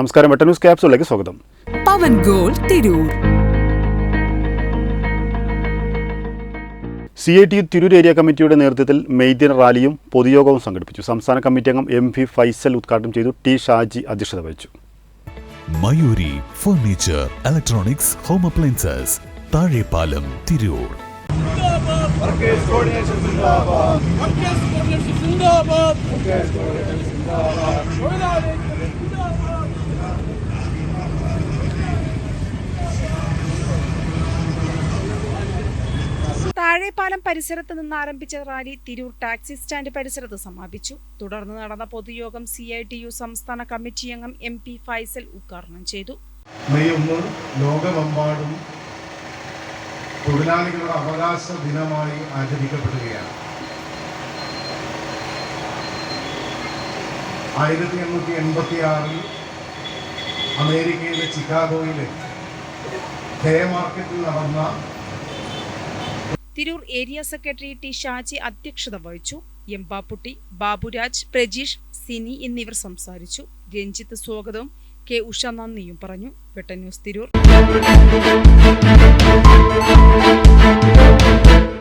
നമസ്കാരം വെട്ട ന്യൂസ് ക്യാപ്സിലേക്ക് സ്വാഗതം. പവൻ goal Tirur. C I T Tirur area കമ്മിറ്റിയുടെ നേതൃത്വത്തിൽ മെയ്ദിന റാലിയും പൊതുയോഗവും സംഘടിപ്പിച്ചു. സംസ്ഥാന കമ്മിറ്റി അംഗം എം വി ഫൈസൽ ഉദ്ഘാടനം ചെയ്തു. ടി ഷാജി അധ്യക്ഷത വഹിച്ചു. Mayuri furniture electronics home appliances Thazhepalam Tirur. Workers coordination സിന്ദാബാദ് സിന്ദാബാദ്. താഴെപ്പാലം പരിസരത്ത് നിന്ന് ആരംഭിച്ച റാലി തിരൂർ ടാക്സി സ്റ്റാൻഡ് പരിസരത്ത് സമാപിച്ചു. തുടർന്ന് നടന്ന പൊതുയോഗം സി ഐ ടി യു സംസ്ഥാന കമ്മിറ്റി അംഗം എം പി ഫൈസൽ ഉദ്ഘാടനം ചെയ്തു. ലോകമെമ്പാടും തൊഴിലാളികളുടെ അവകാശ ദിനമായി ആചരിക്കപ്പെടുകയാണ്. ആയിരത്തി എണ്ണൂറ്റി എൺപത്തി ആറിൽ അമേരിക്കയിലെ ചിക്കാഗോയിലെ ഡേ മാർക്കറ്റിൽ നടന്ന Tirur area secretary T Shaji അധ്യക്ഷത വഹിച്ചു. എം ബാപ്പുട്ടി ബാബുരാജ് പ്രജീഷ് സിനി എന്നിവർ സംസാരിച്ചു. രഞ്ജിത്ത് സ്വാഗതവും കെ ഉഷ നന്ദിയും പറഞ്ഞു. വെട്ടന്യൂസ് തിരൂർ.